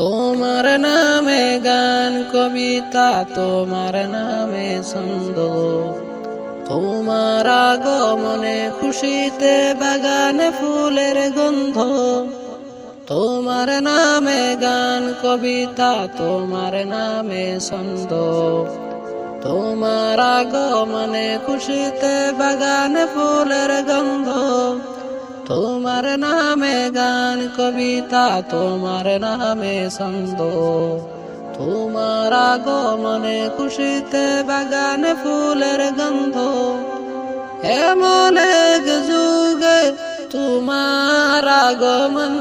তোমার নামে গান, কবিতা তোমার নামে ছন্দ। তোমার আগমনে খুশিতে বাগানে ফুলের গন্ধ। তোমার নামে গান, কবিতা তোমার নামে ছন্দ। তোমার আগমনে খুশিতে বাগানে ফুলের গন্ধ। তোমার নামে গান, কবিতা, তোমার নামে ছন্দ। তোমার আগমনে খুশিতে বাগানে ফুলের গন্ধ। এমন এক যুগে তোমার আগমন।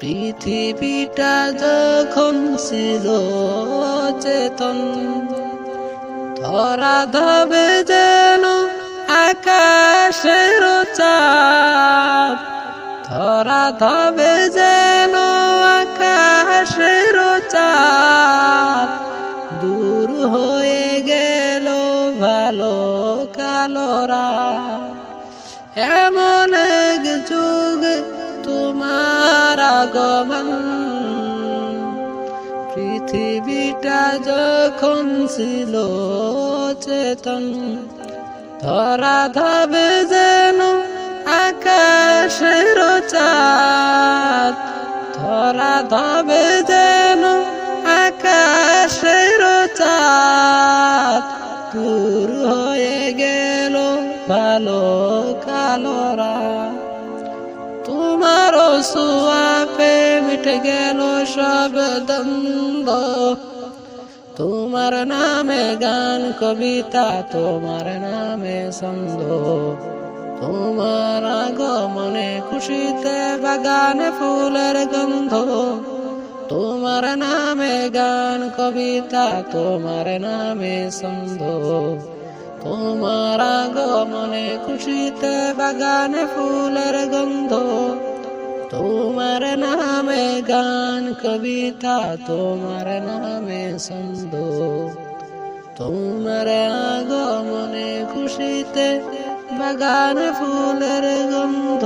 পৃথিবীটা যখন ছিল চেতন ধরা ধবে যেন আকাশের চাপ ধরা ধবে যেন আকাশের চাপ দূর হয়ে গেল ভালো কালোরা এমন এক যুগ তোমার আগমন। পৃথিবীটা যখন ছিল চেতন ধরা ধবে যেন আকাশের চাঁদ। ধরা ধবে যেন আকাশের চাঁদ। দূর হয়ে গেল ভালো কালোরা তোমার সুয়াপে মিটে গেল সব দ্বন্দ্ব। তোমার নামে গান, কবিতা, তোমার নামে ছন্দ। তোমার আগমনে খুশিতে বাগানে ফুলের গন্ধ। তোমার নামে গান, কবিতা, তোমার নামে ছন্দ। তোমার আগমনে খুশিতে বাগানে ফুলের গন্ধ। তোমার নামে গান কবিতা তোমার নামে ছন্দ তোমার আগমনে খুশিতে বাগানে ফুলের গন্ধ